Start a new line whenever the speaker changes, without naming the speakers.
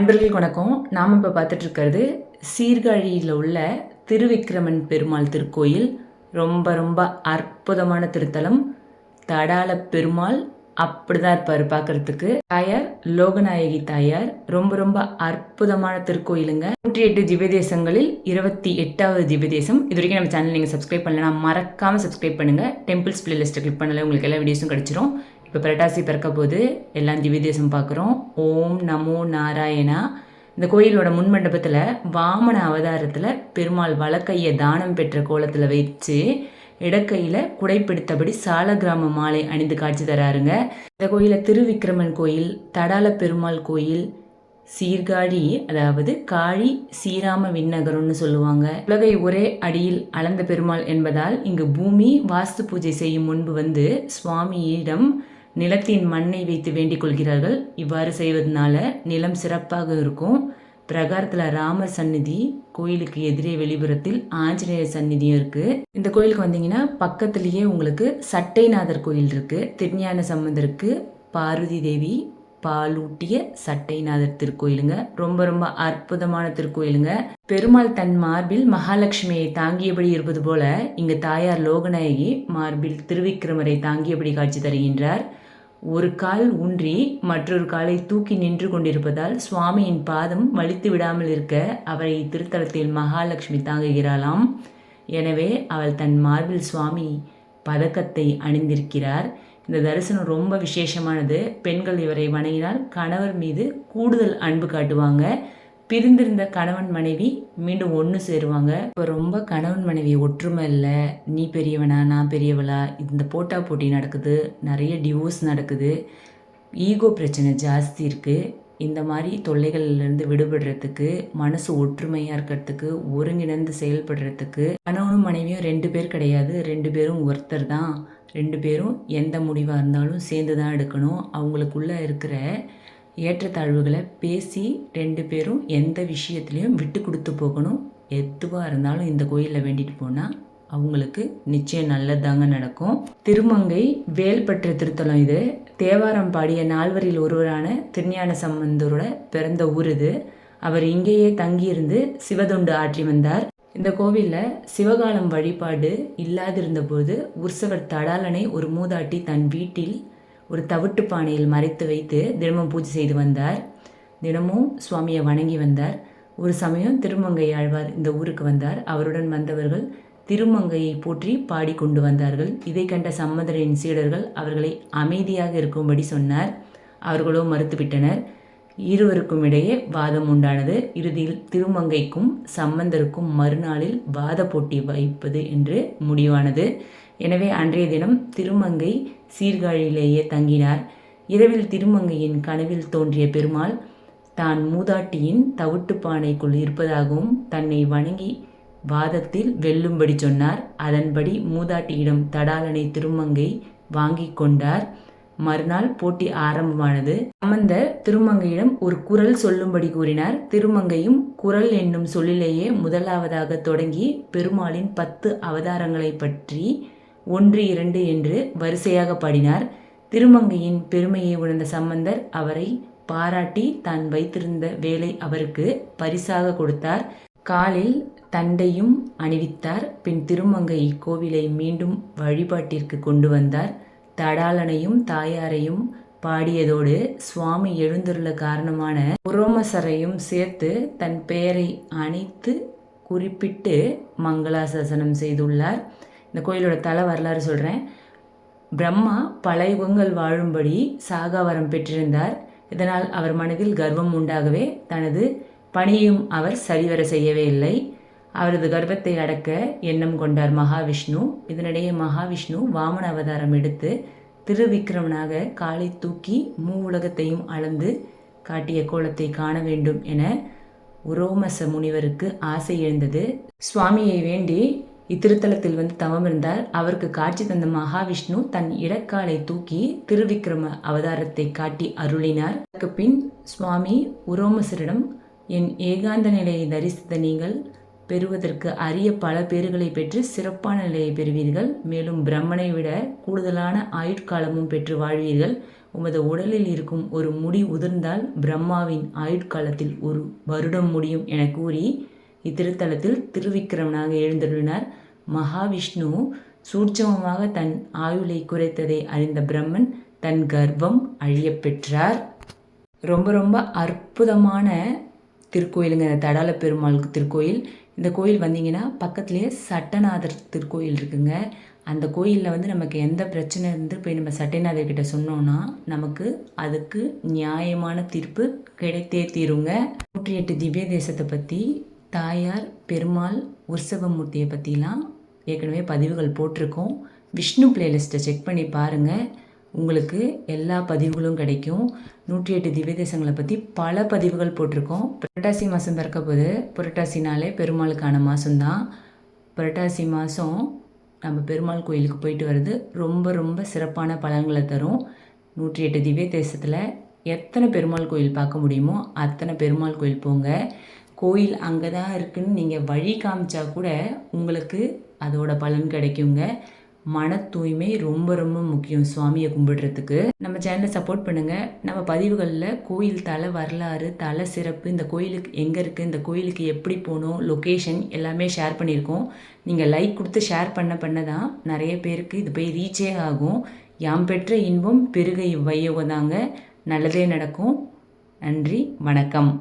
நண்பர்களுக்கு வணக்கம். நாம் இப்போ பார்த்துட்ருக்கிறது சீர்காழியில் உள்ள திருவிக்கிரமன் பெருமாள் திருக்கோயில். ரொம்ப ரொம்ப அற்புதமான திருத்தலம். தடால பெருமாள் அப்படிதான் இருப்பார் பார்க்கறதுக்கு. தாயார் லோகநாயகி தாயார். ரொம்ப ரொம்ப அற்புதமான திருக்கோயிலுங்க. நூற்றி எட்டு திவ்யதேசங்களில் இருபத்தி எட்டாவது திவ்யதேசம். இது வரைக்கும் நம்ம சேனல் நீங்கள் சப்ஸ்கிரைப் பண்ணலன்னா மறக்காமல் சப்ஸ்கிரைப் பண்ணுங்கள் டெம்பிள்ஸ் பிளேலிஸ்ட்டை கிளிக் பண்ணல உங்களுக்கு எல்லா வீடியோஸும் கிடச்சிரும். இப்போ புரட்டாசி பிறக்க போது எல்லாம் திவ்யதேசம் பார்க்குறோம் ஓம் நமோ நாராயணா. இந்த கோயிலோட முன்மண்டபத்தில் வாமன அவதாரத்தில் பெருமாள் வலக்கையை தானம் பெற்ற கோலத்தில் வச்சு இடக்கையில் குடைப்பிடித்தபடி சால கிராம மாலை அணிந்து காட்சி தராருங்க. இந்த கோயிலில் திருவிக்கிரமன் கோயில் தடால பெருமாள் கோயில் சீர்காழி அதாவது காழி சீராம விண்ணகரம்னு சொல்லுவாங்க. உலகை ஒரே அடியில் அளந்த பெருமாள் என்பதால் இங்கு பூமி வாஸ்து பூஜை செய்யும் முன்பு வந்து சுவாமியிடம் நிலத்தின் மண்ணை வைத்து வேண்டிக் கொள்கிறார்கள். இவ்வாறு செய்வதனால நிலம் சிறப்பாக இருக்கும். பிரகாரத்தில் ராமர் சந்நிதி கோயிலுக்கு எதிரே வெளிப்புறத்தில் ஆஞ்சநேயர் சந்நிதியும் இருக்குது இந்த கோயிலுக்கு வந்தீங்கன்னா பக்கத்துலேயே உங்களுக்கு சட்டைநாதர் கோயில் இருக்குது திருஞான சம்பந்தருக்கு பார்வதி தேவி பாலூட்டிய சட்டைநாதர் திருக்கோயிலுங்க. ரொம்ப ரொம்ப அற்புதமான திருக்கோயிலுங்க. பெருமாள் தன் மார்பில் மகாலட்சுமியை தாங்கியபடி இருப்பது போல இங்கு தாயார் லோகநாயகி மார்பில் திருவிக்கிரமரை தாங்கியபடி காட்சி தருகின்றார். ஒரு கால் ஊன்றி மற்றொரு காலை தூக்கி நின்று கொண்டிருப்பதால் சுவாமியின் பாதம் வலித்து விடாமல் இருக்க அவரை திருத்தலத்தில் மகாலட்சுமி தாங்குகிறாளாம். எனவே அவள் தன் மார்பில் சுவாமி பதக்கத்தை அணிந்திருக்கிறார். இந்த தரிசனம் ரொம்ப விசேஷமானது. பெண்கள் இவரை வணங்கினால் கணவர் மீது கூடுதல் அன்பு காட்டுவாங்க. பிரிந்திருந்த கணவன் மனைவி மீண்டும் ஒன்று சேருவாங்க. இப்போ ரொம்ப கணவன் மனைவி ஒற்றுமை இல்லை. நீ பெரியவனா நான் பெரியவளா இந்த போட்டா போட்டி நடக்குது. நிறைய டிவோர்ஸ் நடக்குது. ஈகோ பிரச்சனை ஜாஸ்தி இருக்குது இந்த மாதிரி தொல்லைகள்லேருந்து விடுபடுறதுக்கு மனசு ஒற்றுமையாக இருக்கிறதுக்கு ஒருங்கிணைந்து செயல்படுறதுக்கு கணவனும் மனைவியும் ரெண்டு பேர் கிடையாது. ரெண்டு பேரும் ஒருத்தர் தான். ரெண்டு பேரும் எந்த முடிவாக இருந்தாலும் சேர்ந்து தான் எடுக்கணும். அவங்களுக்குள்ளே இருக்கிற ஏற்றத்தாழ்வுகளை பேசி ரெண்டு பேரும் எந்த விஷயத்துலையும் விட்டு கொடுத்து போகணும். எதுவாக இருந்தாலும் இந்த கோயிலில் வேண்டிட்டு போனால் அவங்களுக்கு நிச்சயம் நல்லதாங்க நடக்கும். திருமங்கை வேல்பற்ற திருத்தலம் இது. தேவாரம் பாடிய நால்வரில் ஒருவரான திருஞான சம்பந்தரோட பிறந்த ஊர் இது. அவர் இங்கேயே தங்கியிருந்து சிவதொண்டு ஆற்றி வந்தார். இந்த கோவிலில் சிவகாலம் வழிபாடு இல்லாதிருந்தபோது உற்சவர் தடாலனை ஒரு மூதாட்டி தன் வீட்டில் ஒரு தவிட்டு பானையில் மறைத்து வைத்து தினமும் பூஜை செய்து வந்தார். தினமும் சுவாமியை வணங்கி வந்தார். ஒரு சமயம் திருமங்கை ஆழ்வார் இந்த ஊருக்கு வந்தார். அவருடன் வந்தவர்கள் திருமங்கையை போற்றி பாடிக்கொண்டு வந்தார்கள். இதை கண்ட சம்மதரின் சீடர்கள் அவர்களை அமைதியாக இருக்கும்படி சொன்னார். அவர்களோ மறுத்துவிட்டனர். இருவருக்கும் இடையே வாதம் உண்டானது. இறுதியில் திருமங்கைக்கும் சம்பந்தருக்கும் மறுநாளில் வாத போட்டி வைப்பது என்று முடிவானது. எனவே அன்றைய தினம் திருமங்கை சீர்காழியிலேயே தங்கினார். இரவில் திருமங்கையின் கனவில் தோன்றிய பெருமாள் தான் மூதாட்டியின் தவிட்டுப்பானைக்குள் இருப்பதாகவும் தன்னை வணங்கி வாதத்தில் வெல்லும்படி சொன்னார். அதன்படி மூதாட்டியிடம் தடாலனை திருமங்கை வாங்கி கொண்டார். மறுநாள் போட்டி ஆரம்பமானது. சம்பந்தர் திருமங்கையிடம் ஒரு குரல் சொல்லும்படி கூறினார். திருமங்கையும் குரல் என்னும் சொல்லிலேயே முதலாவதாக தொடங்கி பெருமாளின் பத்து அவதாரங்களை பற்றி ஒன்று இரண்டு என்று வரிசையாக பாடினார். திருமங்கையின் பெருமையை உணர்ந்த சம்பந்தர் அவரை பாராட்டி தான் வைத்திருந்த வேலை அவருக்கு பரிசாக கொடுத்தார். காலில் தண்டையும் அணிவித்தார். பின் திருமங்கை இக்கோவிலை மீண்டும் வழிபாட்டிற்கு கொண்டு வந்தார். தடாலனையும் தாயாரையும் பாடியதோடு சுவாமி எழுந்துள்ள காரணமான புரோமசரையும் சேர்த்து தன் பெயரை அணைத்து குறிப்பிட்டு மங்களாசாசனம் செய்துள்ளார். இந்த கோயிலோட தலை வரலாறு சொல்கிறேன் பிரம்மா பல யுகங்கள் வாழும்படி சாகாவரம் பெற்றிருந்தார். இதனால் அவர் மனதில் கர்வம் உண்டாகவே தனது பணியையும் அவர் சரிவர செய்யவே இல்லை. அவரது கர்ப்பத்தை அடக்க எண்ணம் கொண்டார் மகாவிஷ்ணு. இதனிடையே மகாவிஷ்ணு வாமன அவதாரம் எடுத்து திருவிக்ரமனாக காலை தூக்கி மூ உலகத்தையும் அளந்து காட்டிய கோலத்தை காண வேண்டும் என உரோமச முனிவருக்கு ஆசை எழுந்தது. சுவாமியை வேண்டி இத்திருத்தலத்தில் வந்து தவம் இருந்தார். அவருக்கு காட்சி தந்த மகாவிஷ்ணு தன் இடக்காலை தூக்கி திருவிக்கிரம அவதாரத்தை காட்டி அருளினார். அதற்கு பின் சுவாமி உரோமசரிடம் என் ஏகாந்த நிலையை தரிசித்த நீங்கள் பெறுவதற்கு அரிய பல பேறுகளை பெற்று சிறப்பான நிலையை பெறுவீர்கள். மேலும் பிரம்மனை விட கூடுதலான ஆயுட்காலமும் பெற்று வாழ்வீர்கள். உமது உடலில் இருக்கும் ஒரு முடி உதிர்ந்தால் பிரம்மாவின் ஆயுட்காலத்தில் ஒரு வருடம் முடியும் என கூறி இத்திருத்தலத்தில் திருவிக்கிரமனாக எழுந்துள்ளனர் மகாவிஷ்ணு சூட்சமமாக தன் ஆயுளை குறைத்ததை அறிந்த பிரம்மன் தன் கர்வம் அழியப் பெற்றார். ரொம்ப ரொம்ப அற்புதமான திருக்கோயிலுங்க. இந்த தடால பெருமாள் திருக்கோயில். இந்த கோயில் வந்தீங்கன்னா பக்கத்துலேயே சட்டநாதர் திருக்கோயில் இருக்குங்க. அந்த கோயிலில் வந்து நமக்கு எந்த பிரச்சனை இருந்து போய் நம்ம சட்டைநாதர் கிட்ட சொன்னோன்னா நமக்கு அதுக்கு நியாயமான தீர்ப்பு கிடைத்தே தீருங்க. நூற்றி எட்டு திவ்ய தேசத்தை பற்றி தாயார் பெருமாள் உற்சவமூர்த்தியை பற்றிலாம் ஏற்கனவே பதிவுகள் போட்டிருக்கோம். விஷ்ணு பிளேலிஸ்ட்டை செக் பண்ணி பாருங்கள் உங்களுக்கு எல்லா பதிவுகளும் கிடைக்கும். நூற்றி எட்டு திவ்ய தேசங்களை பற்றி பல பதிவுகள் போட்டிருக்கோம். புரட்டாசி மாதம் பிறக்க போது புரட்டாசினாலே பெருமாளுக்கான மாதம்தான் புரட்டாசி மாதம் நம்ம பெருமாள் கோயிலுக்கு போயிட்டு வர்றது ரொம்ப ரொம்ப சிறப்பான பலன்களை தரும். நூற்றி எட்டு திவ்ய தேசத்தில் எத்தனை பெருமாள் கோயில் பார்க்க முடியுமோ அத்தனை பெருமாள் கோயில் போங்க. கோயில் அங்கே தான் இருக்குன்னு நீங்கள் வழி காமிச்சா கூட உங்களுக்கு அதோட பலன் கிடைக்குங்க. மன தூய்மை ரொம்ப ரொம்ப முக்கியம் சுவாமியை கும்பிடுறதுக்கு. நம்ம சேனலை சப்போர்ட் பண்ணுங்கள் நம்ம பதிவுகளில் கோயில் தலை வரலாறு தலை சிறப்பு இந்த கோயிலுக்கு எங்கே இருக்குது இந்த கோயிலுக்கு எப்படி போகணும் லொக்கேஷன் எல்லாமே ஷேர் பண்ணியிருக்கோம். நீங்கள் லைக் கொடுத்து ஷேர் பண்ண பண்ண தான் நிறைய பேருக்கு இது போய் ரீச்சே ஆகும். யாம் பெற்ற இன்பம் பெருகை வையகம் தாங்க நல்லதே நடக்கும். நன்றி வணக்கம்.